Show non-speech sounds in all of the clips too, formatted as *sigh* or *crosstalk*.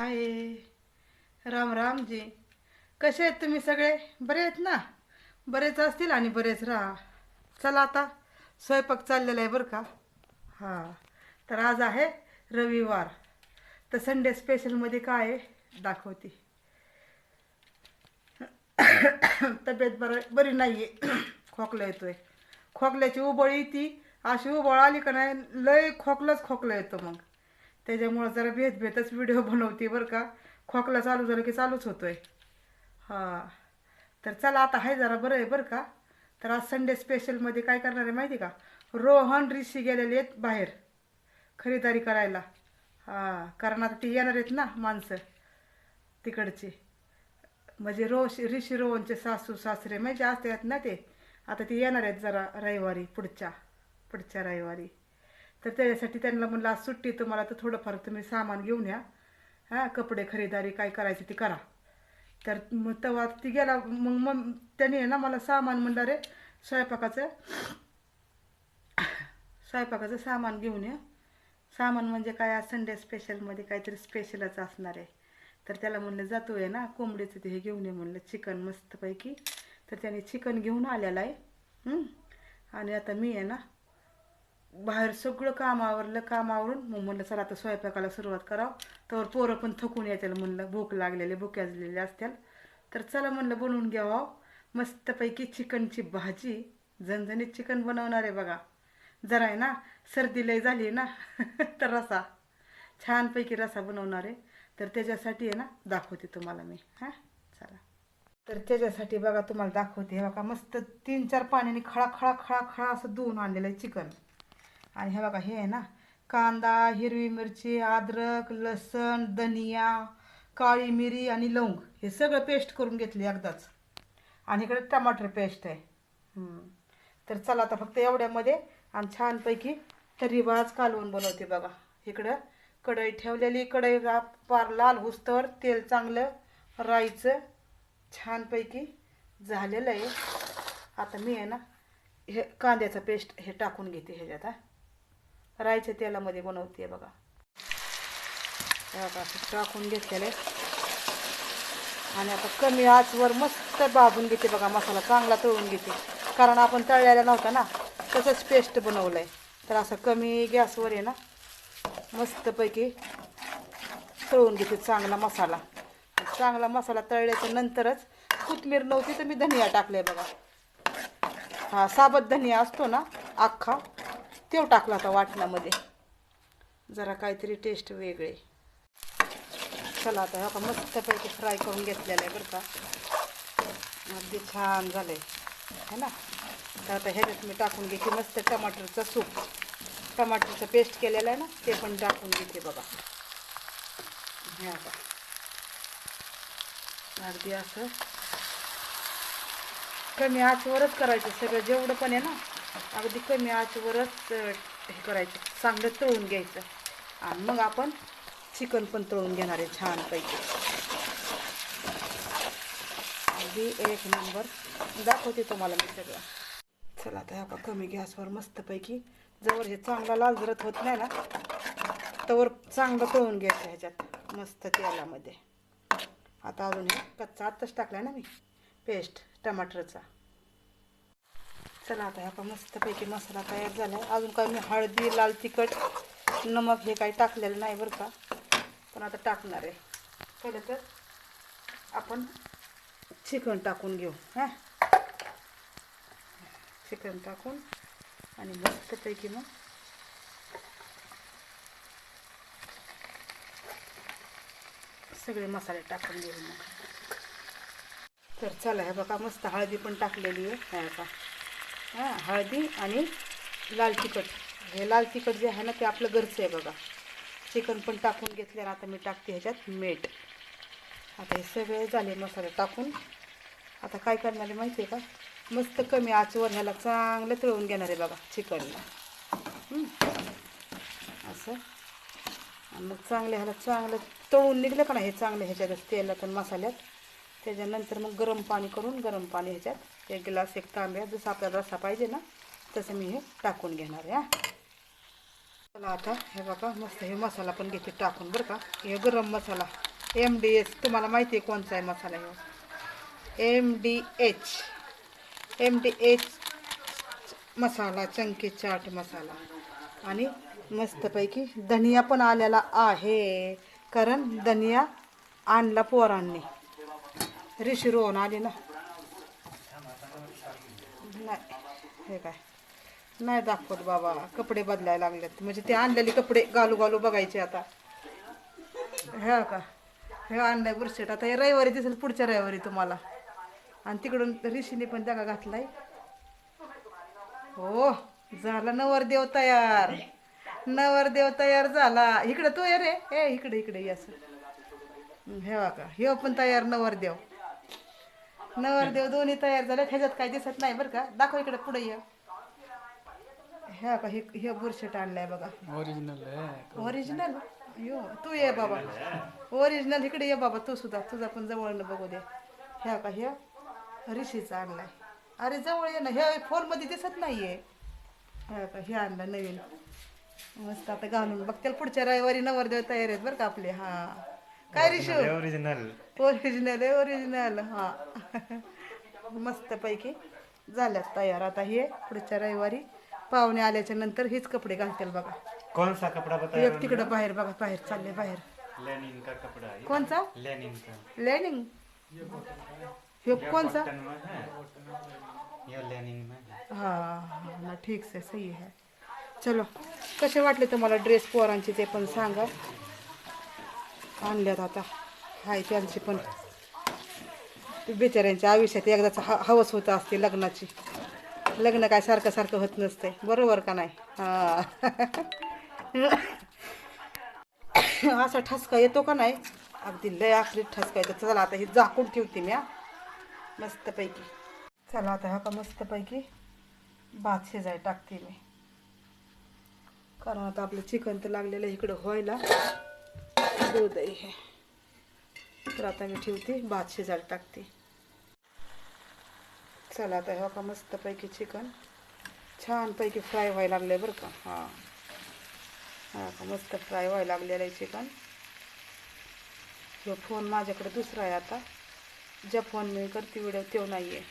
हाय. राम रामजी. कसे आहेत तुम्ही सगळे? बरे आहेत ना? बरेच असतील आणि बरेच राहा. चला आता स्वयंपाक चाललेला आहे बरं का? हां. तर आज आहे रविवार. तर संडे स्पेशलमध्ये काय आहे? दाखवते. *coughs* तब्येत बरं बरी नाही आहे *coughs* खोकला आहे खोकल्याची उबळ येते. अशी उबळ आली का नाही लय खोकलंच खोकलं येतो मग. त्याच्यामुळं जरा भेत भेतच व्हिडिओ बनवते बरं का. खोकला चालू झालं की चालूच होतोय. हां. तर चला आता आहे जरा बरं आहे बरं का. तर आज संडे स्पेशलमध्ये काय करणार आहे माहिती का? रोहन ऋषी गेलेले आहेत बाहेर खरीदारी करायला. हां कारण आता ती येणार आहेत ना माणसं तिकडची. म्हणजे रोश ऋषी रोहनचे सासू सासरे म्हणजे असतात ना ते. आता ते येणार आहेत जरा रविवारी पुढच्या पुढच्या रविवारी. तर त्याच्यासाठी त्यांना म्हणलं आज सुट्टी तुम्हाला तर थोडंफार तुम्ही सामान घेऊन या. हां कपडे खरेदारी काय करायची ती करा. तर मग तेव्हा ती गेला मग मग त्याने आहे ना मला सामान म्हणलं रे स्वयंपाकाचं स्वयंपाकाचं सामान घेऊन या. सामान म्हणजे काय? आज संडे स्पेशलमध्ये काहीतरी स्पेशलच असणार आहे. तर त्याला म्हणलं जातो आहे ना कोंबडीचं ते हे घेऊन ये म्हणलं चिकन मस्तपैकी. तर त्याने चिकन घेऊन आलेलं आहे. आणि आता मी आहे ना बाहेर सगळं कामावरलं कामावरून मग म्हणलं चला आता स्वयंपाकाला सुरुवात करावं. तर पोरं पण थकून येतील म्हणलं भूक लागलेले भुक्याजलेले असतील. तर चला म्हणलं बनवून घ्यावं. मस्तपैकी चिकनची भाजी झणझणीत चिकन बनवणार आहे बघा. जरा आहे ना सर्दी लय झाली ना *laughs* तर रसा छानपैकी रसा बनवणार आहे. तर त्याच्यासाठी आहे ना दाखवते तुम्हाला मी. हां चला. तर त्याच्यासाठी बघा तुम्हाला दाखवते. हे बघा मस्त तीन चार पाण्याने खळा खळा खळा खळा असं धुवून आणलेलं आहे चिकन. आणि हे बघा हे आहे ना कांदा हिरवी मिरची अद्रक लसण धनिया काळी मिरी आणि लवंग हे सगळं पेस्ट करून घेतली एकदाच. आणि इकडे टमाटर पेस्ट आहे. तर चला आता फक्त एवढ्यामध्ये आणि छानपैकी तर्रीबाज कालवून बनवते बघा. इकडं कढई ठेवलेली कढई पार लाल हुस्तवर तेल चांगलं राईचं छानपैकी झालेलं आहे. आता मी आहे ना हे कांद्याचं पेस्ट हे टाकून घेते ह्याच्यात रायच्या तेलामध्ये बनवते बघा. बघा टाकून घेतलेलं आहे. आणि आता कमी आचवर मस्त भाजून घेते बघा मसाला चांगला तळून घेते. कारण आपण तळलेला नव्हता ना तसंच पेस्ट बनवलं आहे तर असं कमी गॅसवर आहे ना मस्तपैकी तळून घेते चांगला मसाला. चांगला मसाला तळल्याच्या नंतरच कोथमीर नव्हती तर मी धनिया टाकले बघा. हा साबत धनिया असतो ना अख्खा. तेव टाकला होता वाटणामध्ये. जरा काहीतरी टेस्ट वेगळे. चला आता हा मस्तपैकी फ्राय करून घेतलेलं आहे बरं का. अगदी छान झालं आहे है ना? तर आता ह्याच्यात मी टाकून घेते मस्त टमाटरचं सूप. टमाटरचं पेस्ट केलेलं आहे ना ते पण टाकून घेते बघा. हे आता. अगदी असं. कमी आचवरच करायचं सगळं. जेवढं पण आहे ना अगदी कमी आचवरच हे करायचं. चांगलं तळून घ्यायचं. आणि मग आपण चिकन पण तळून घेणार आहे छानपैकी. अगदी एक नंबर. दाखवते तुम्हाला मी सगळं. चला आता आपण कमी गॅसवर मस्तपैकी. जवळ हे चांगला लाल जरत होत नाही ना? तवर चांगलं तळून घ्यायचं ह्याच्यात मस्त तेलामध्ये. आता अजून हे कच्चा आत्ताच टाकला ना मी. पेस्ट टमाटरचा. चला आता ह्या का मस्तपैकी मसाला तयार झाला आहे अजून काय मी हळदी लाल तिखट नमक हे काही टाकलेलं नाही बरं का. पण आता टाकणार आहे. पहिलं तर आपण चिकन टाकून घेऊ. हां? चिकन टाकून आणि मस्तपैकी मग सगळे मसाले टाकून घेऊ मग. तर चला हे बघा मस्त हळदी पण टाकलेली आहे. हे हां हळदी आणि लाल तिखट. हे लाल तिखट जे आहे ना ते आपलं घरचं आहे बघा. चिकन पण टाकून घेतले आता मी टाकते ह्याच्यात मीठ. आता हे सगळे झाले मसाले टाकून. आता काय करणार आहे माहिती आहे का? मस्त कमी आचवर ह्याला चांगलं तळून घेणार आहे बघा चिकनला. असं. मग चांगलं ह्याला चांगलं तळून निघलं का नाही हे चांगलं ह्याच्यात तेलात आणि मसाल्यात. त्याच्यानंतर मग गरम पाणी करून गरम पाणी ह्याच्यात एक ग्लास एक तांब्या जसं आपल्याला रसा पाहिजे ना तसं मी हे टाकून घेणार आहे हा. चला आता हे बघा मस्त हे मसाला पण घेते टाकून बरं का. हे गरम मसाला एम डी एच तुम्हाला माहिती आहे कोणचा आहे मसाला हे? M D H M D H masala chunky chaat masala. आणि मस्तपैकी धनिया पण आलेला आहे कारण धनिया आणला पोरांनी. ऋषी रोहन आली ना. नाही हे काय? नाही दाखवत बाबा कपडे बदलायला लागलेत. म्हणजे ते आणलेले कपडे घालू घालू बघायचे आता. हे का? हे आणलंय बुरशेट. आता हे रविवारी दिसेल पुढच्या रविवारी तुम्हाला. आणि तिकडून ऋषीने पण जागा घातलाय. हो झाला नवरदेव तयार. नवरदेव तयार झाला. इकडे तू ये रे. ए इकडे इकडे ये हे का हे पण तयार नवरदेव. नवरदेव दोन्ही तयार झाले ह्याच्यात काही दिसत नाही बरं का. दाखव इकडे पुढे ये. ह्या का हे हे बुरशेट आणलाय बघा. ओरिजिनल आहे ओरिजिनल यो तू ये बाबा. ओरिजिनल इकडे ये बाबा तू सुद्धा. तुझा पण जवळ बघू दे. ह्या का ह्या ऋषीचा आणलाय. अरे जवळ ये ना. ह्या फोनमध्ये दिसत नाहीये. ह्या का हे आणलं नवीन. मस्त आता घालून बघ. त्याला पुढच्या रविवारी नवरदेव तयार आहेत बरं का आपले. हा. काय ऋषी ओरिजिनल ओरिजिनल आहे ओरिजिनल हा. मस्त पैकी झाल्यात तयार. आता हे पुढच्या रविवारी पाहुणे आल्याच्यानंतर हेच कपडे घालतील बघा. कौन सा कपड़ा बताया एक तिकडं बाहेर बघा बाहेर चालले बाहेर. लेनिन का कपड़ा है कोणचा? लेनिन? का लेनिंग हे कोणचा? कॉटन में है. ये लेनिन में है हा हा ना ठीक आहे सही आहे. चलो कसे वाटले तुम्हाला ड्रेस पोरांचे ते पण सांगा. आणल्यात आता. हाय त्यांची पण. ते बिचाऱ्यांच्या आयुष्यात एकदाच ह हवस होत असते लग्नाची. लग्न काय सारखं सारखं होत नसते बरोबर का नाही? हा. असा ठसका येतो का नाही? अगदी लय आखरी ठसका येतो. चला आता ही झाकून ठेवते मी हा. मस्तपैकी. चला आता हा का मस्तपैकी भात शिजाय टाकते मी. कारण आता आपलं चिकन तर लागलेलं आहे इकडं व्हायला. दूध आहे हे. तर आता मी ठेवते भात शिजायला टाकते. चला आता हे का मस्तपैकी चिकन. छानपैकी फ्राय व्हायला लागलं आहे बरं का. हां. हा का मस्त फ्राय व्हायला लागलेलं आहे चिकन. हे फोन माझ्याकडे दुसरा आहे आता. ज्या फोन मी करते व्हिडिओ तो नाही आहे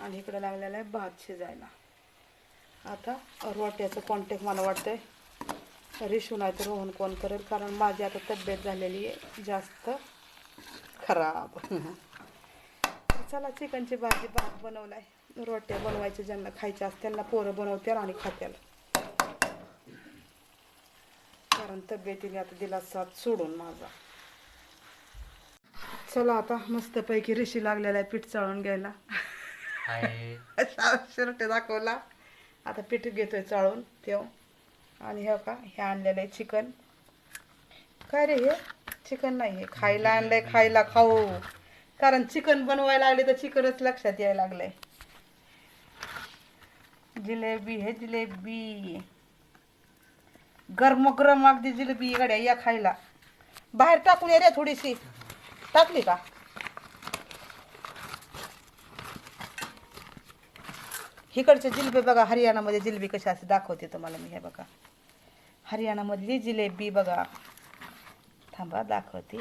आणि इकडे लागलेला आहे भात शिजायला. आता रोट्याचं कॉन्टॅक्ट मला वाटतंय. रिशू नाही तर रोहन कोण करेल? कारण माझी आता तब्येत झालेली आहे जास्त खराब. चला चिकनची भाजी भात बनवलाय. रोट्या बनवायच्या ज्यांना खायच्या असतात त्यांना पोरं बनवत्याल आणि खात्याल कारण तब्येतीने आता दिला साथ सोडून माझा. चला आता मस्तपैकी ऋषी लागलेला आहे पीठ चाळून घ्यायला. हाय. *laughs* शर्ट दाखवला. आता पीठ घेतोय चाळून तेव आणि हे का हे आणलेलं आहे चिकन. काय रे हे? चिकन नाही हे खायला आणलंय खायला खाऊ. कारण चिकन बनवायला लागले तर चिकनच लक्षात यायला लागलंय. जिलेबी हे जिलेबी. गरम गरम अगदी जिलेबी गड्या या खायला. बाहेर टाकून ये रे थोडीशी. टाकली का? इकडचे जिलेबी बघा हरियाणामध्ये जिलेबी कशी असते दाखवते तुम्हाला मी हे बघा. हरियाणामधली जिलेबी बघा. थांबा दाखवते.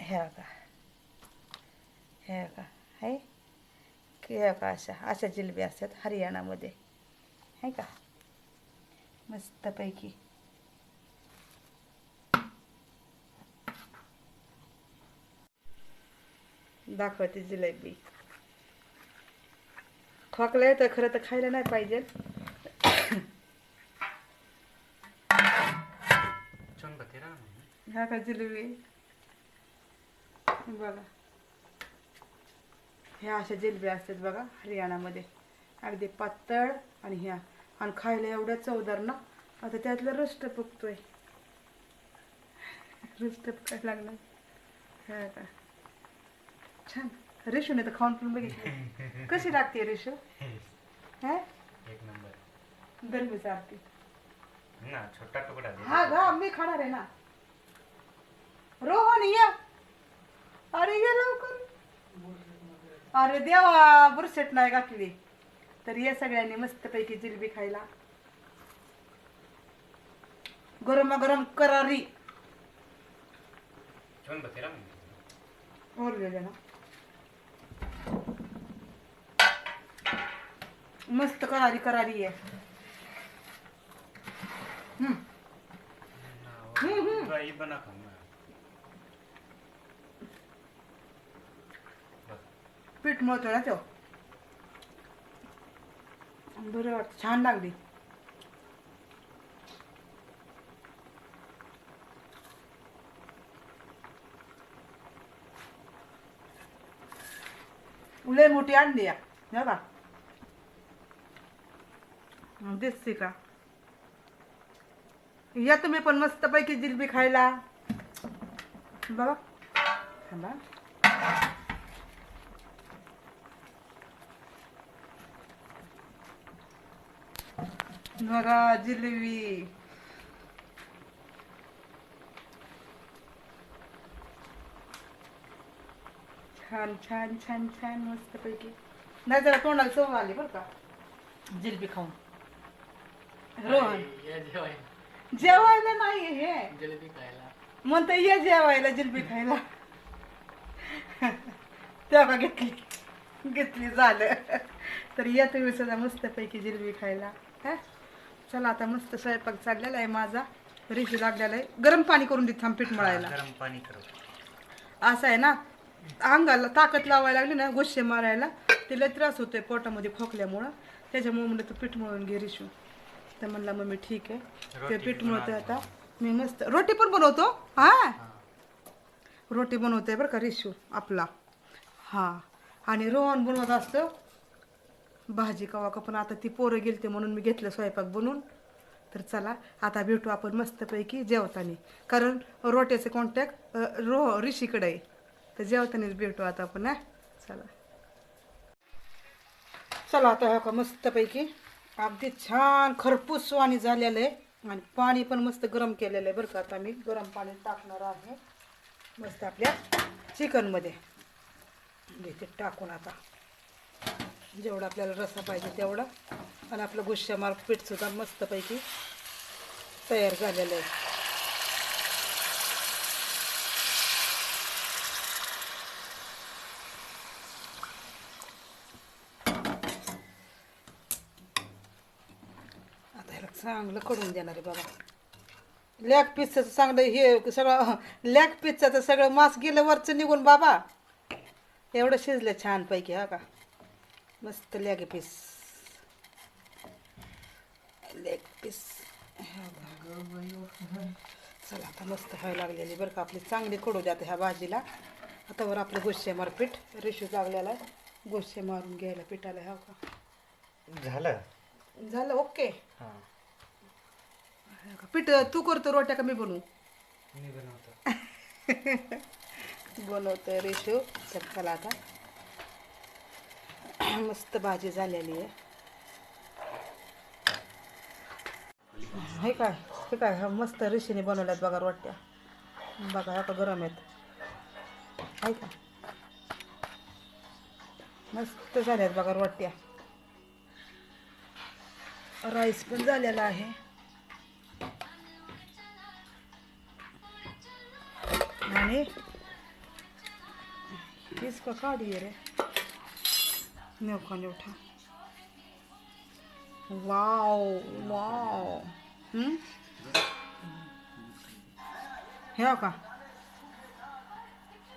हे बघा. हे बघा. आहे की हे बघा अशा अशा जिलेबी असतात हरियाणामध्ये. आहे का? मस्तपैकी. दाखवते जिलेबी. खोकलं तर खरं तर खायला नाही पाहिजे. ह्या का जिलेबी? बघा. ह्या अशा जिलेबी असतात बघा हरियाणामध्ये. अगदी पातळ आणि ह्या. आणि खायला एवढ्या चवदार ना आता त्यातलं रस्ट पकतोय रस्ट पकायला लागला ह्या का छान. रेशूने तर खाऊन पण बघितली. कशी लागते रेशू? हा? एक नंबर. गरमी चालते ना छोटा टुकड़ा दे. हा गा मी खाणार आहे ना. रोहन या. अरे ये लवकर. अरे देवा बुरसेट नाही घातली. तर ये सगळ्यांनी मस्तपैकी जिलबी खायला. गरम गरम करारी म्हणजे. मस्त करारी करारी आहे हम्म. हम्म, हम्म. तो आई बना खाऊ ना बस. पीठ मळतो ना तो बरं वाटतं छान लागली. लय मोठी आणली या हे का दिसते का या तुम्ही पण मस्त पैकी जिलबी खायला. बघा थांबा. बघा जिलेबी. छान छान छान छान मस्त पैकी नाही जरा तोंडाला चव आली बरं का. जिलेबी खाऊन. रोहन. जेवायला. नाही हे. जलेबी खायला. म्हणतो ये जेवायला जिलेबी खायला. तेव्हा घेतली. घेतली झालं. तर या तुम्ही सुद्धा मस्तपैकी जिलेबी खायला. हा? चला आता मस्त स्वयंपाक चाललेला आहे माझा. रिशी लागलेला आहे. गरम पाणी करून देत थांब पीठ मळायला. गरम पाणी करू. असं आहे ना? अंगाला ताकद लावायला लागली ना गोष्टी मारायला तिला त्रास होतोय पोटामध्ये खोकल्यामुळं. त्याच्यामुळे म्हणलं तू पीठ मळून घे रिशू. तर म्हणला मम्मी ठीक आहे. ते रोटी पीठ मळतोय आता. मी मस्त. रोटी पण बनवतो? हा? हा. रोटी बनवते बरं का रिशू आपला. हा. आणि रोहन बनवत असतो भाजी कवा का पण आता ती पोरं गेलते म्हणून मी घेतलं स्वयंपाक बनवून. तर चला आता भेटू आपण मस्तपैकी जेवतानी. कारण रोट्याचे कॉन्टॅक्ट रो ऋषीकडे आहे. तर जेवतानीच भेटू आता आपण हा? चला. चला आता हो का मस्तपैकी. अगदी छान खरपूस वाणी झालेलं आहे. आणि पाणी पण मस्त गरम केलेलं आहे बरं का. आता मी गरम पाणी टाकणार आहे. मस्त आपल्या चिकनमध्ये. घेते टाकून आता. जेवढा आपल्याला रस्सा पाहिजे तेवढा. आणि आपलं गुश्यामार पीठसुद्धा मस्तपैकी तयार झालेलं आहे. आता ह्याला चांगलं करून देणार आहे बाबा लॅग पिझ्झाचं चांगलं हे सगळं लॅग पिझ्झाचं तर सगळं मांस गेलं वरचं निघून बाबा. एवढं शिजलं छानपैकी हा का? मस्त लॅग पीस लेग पीस चला आता मस्त व्हायला लागलेली बरं का. आपली चांगली कडू द्या ह्या भाजीला. आता वर आपलं गोष्टी मार पीठ रेशू लागलेला आहे. गोष्टी मारून घ्यायला पिठाला ह्या का? झालं? झालं ओके. हा. पीठ तू करतो रोट्या का मी बनवू? मी बनवतो. *laughs* बनवतोय रेशो. चला आता. मस्त भाजी झालेली आहे. हे काय? हे काय? ह्या मस्त बनवल्या बनवल्यात बघा रोट्या. बघा ह्या गरम आहेत. आहे का? मस्त झाल्यात बघा रोट्या. राईस पण झालेला आहे. आणि इसका काढिए रे? न्योखा वाव वाव. का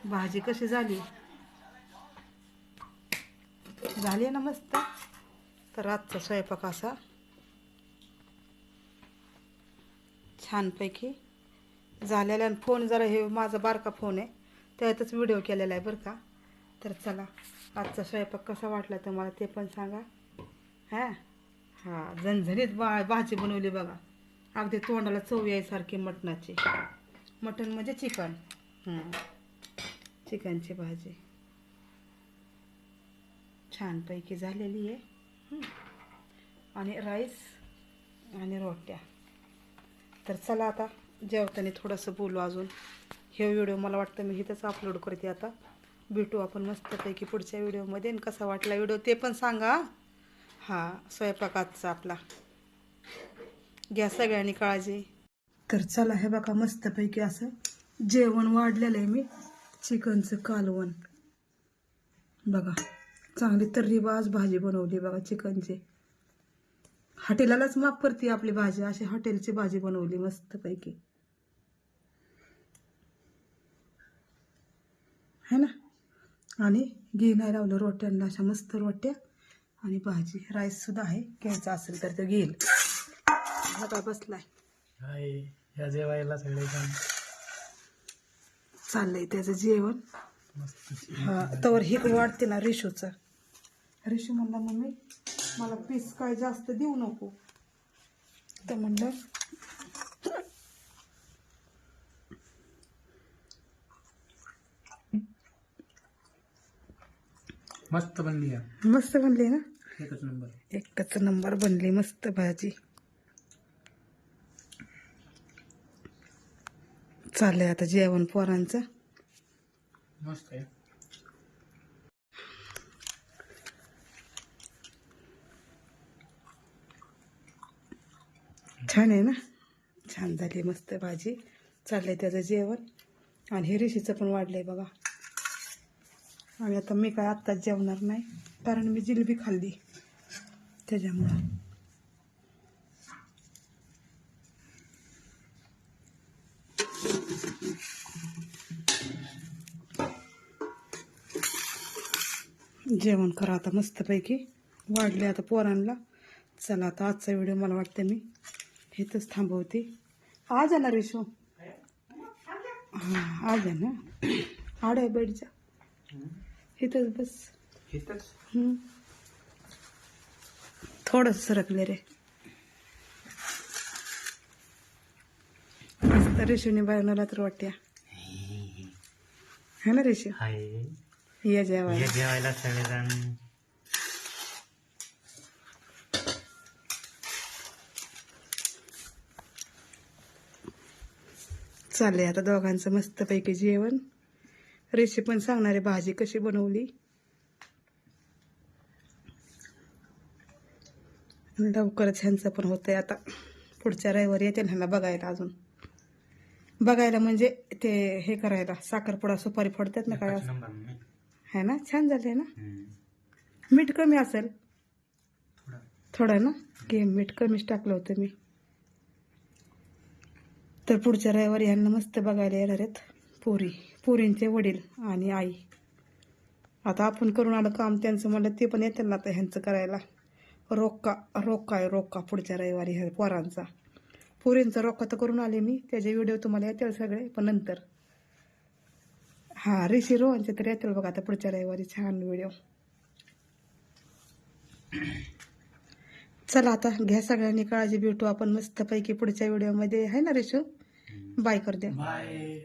भाजी कशी झाली? झाली ना मस्त? तर आजचा स्वयंपाक असा. छानपैकी झालेला आणि फोन जरा हे माझा बारका फोन आहे. त्यातच व्हिडिओ केलेला आहे बरं का? तर चला आजचा स्वयंपाक कसा वाटला तुम्हाला ते पण सांगा. हां? हां झणझणीत बा भाजी बनवली बघा. अगदी तोंडाला चव यायसारखी मटणाची. मटण म्हणजे चिकन. चिकनची भाजी. छानपैकी झालेली आहे. आणि राईस आणि रोट्या. तर चला आता जेवताना थोडंसं बोलू अजून. हे व्हिडिओ मला वाटतं मी इथंच अपलोड करते आता. भेटू आपण मस्तपैकी पुढच्या व्हिडिओमध्ये. आणि कसा वाटला व्हिडिओ ते पण सांगा. हा स्वयंपाकाचा आपला. घ्या सगळ्यांनी काळजी. तर चला हे बघा मस्तपैकी असं. जेवण वाढलेलं आहे मी. चिकनचं कालवण. बघा चांगली तर्रीबाज भाजी बनवली बघा चिकनची. हॉटेलालाच माफ करते आपली भाजी. अशी हॉटेलची भाजी बनवली मस्तपैकी. है ना? आणि घी नाही लावलं रोट्यांना अशा मस्त रोट्या आणि भाजी राईस सुद्धा आहे. घ्यायचा असेल तर तो घेईल. हा काय बसलाय? हाय जेवायला सगळे चाललंय त्याचं जेवण. हा तवर हे वाटते ना रिशूचं. रिशू म्हणला मम्मी मला पीस काय जास्त देऊ नको. तर म्हणलं मस्त बनली आहे मस्त बनली ना? एकच नंबर. एकच नंबर बनली मस्त भाजी. चाललंय आता जेवण पोरांचं. मस्त आहे. छान आहे ना? छान झाली मस्त भाजी. चाललंय त्याचं जेवण. आणि हे रिशीचं पण वाढलंय बघा. आणि आता मी काय आत्ताच जेवणार नाही कारण मी जिलेबी खाल्ली. त्याच्यामुळं. जेवण करा आता मस्तपैकी. वाढले आता पोरांना चला आता आजचा व्हिडिओ मला वाटतं मी इथंच थांबवते. आज आहे ना रेशो? हां आज आहे ना? आड आहे बेडच्या. इथंच बस. इथंच. थोडंच सरकले रे. रिशूने बनवला तर वाटत्या है ना रिशू? हाय. ये जेवायला. जेवायला सगळेजण. चाललंय आता दोघांचं मस्तपैकी जेवण. रेशी पण सांगणारे भाजी कशी बनवली. लवकरच ह्यांचं पण होतंय आता. पुढच्या रविवारी येते ह्यांना बघायला अजून. बघायला म्हणजे ते हे करायला साखरपुडा सुपारी फोडतात ना काय है ना? छान झाले ना. मीठ कमी असेल. थोडं. थोडं ना? घे मीठ कमीच टाकलं होतं मी. तर पुढच्या रविवारी ह्यांना मस्त बघायला येणार आहेत. पोरी पोरींचे वडील आणि आई. आता आपण करून आलं काम त्यांचं म्हणलं ते पण येतील ना आता ह्यांचं करायला. रोक्का रोक्का आहे रोक्का पुढच्या रविवारी ह्या पोरांचा. पोरींचा रोक्का तर करून आले मी त्याचे व्हिडिओ तुम्हाला येतील सगळे पण नंतर. हां ऋषी रोहनचे तर येतील बघा आता पुढच्या रविवारी छान व्हिडिओ चला आता घ्या सगळ्यांनी काळजी भेटू आपण मस्तपैकी पुढच्या व्हिडिओमध्ये आहे ना रिशू बाय कर द्या बाय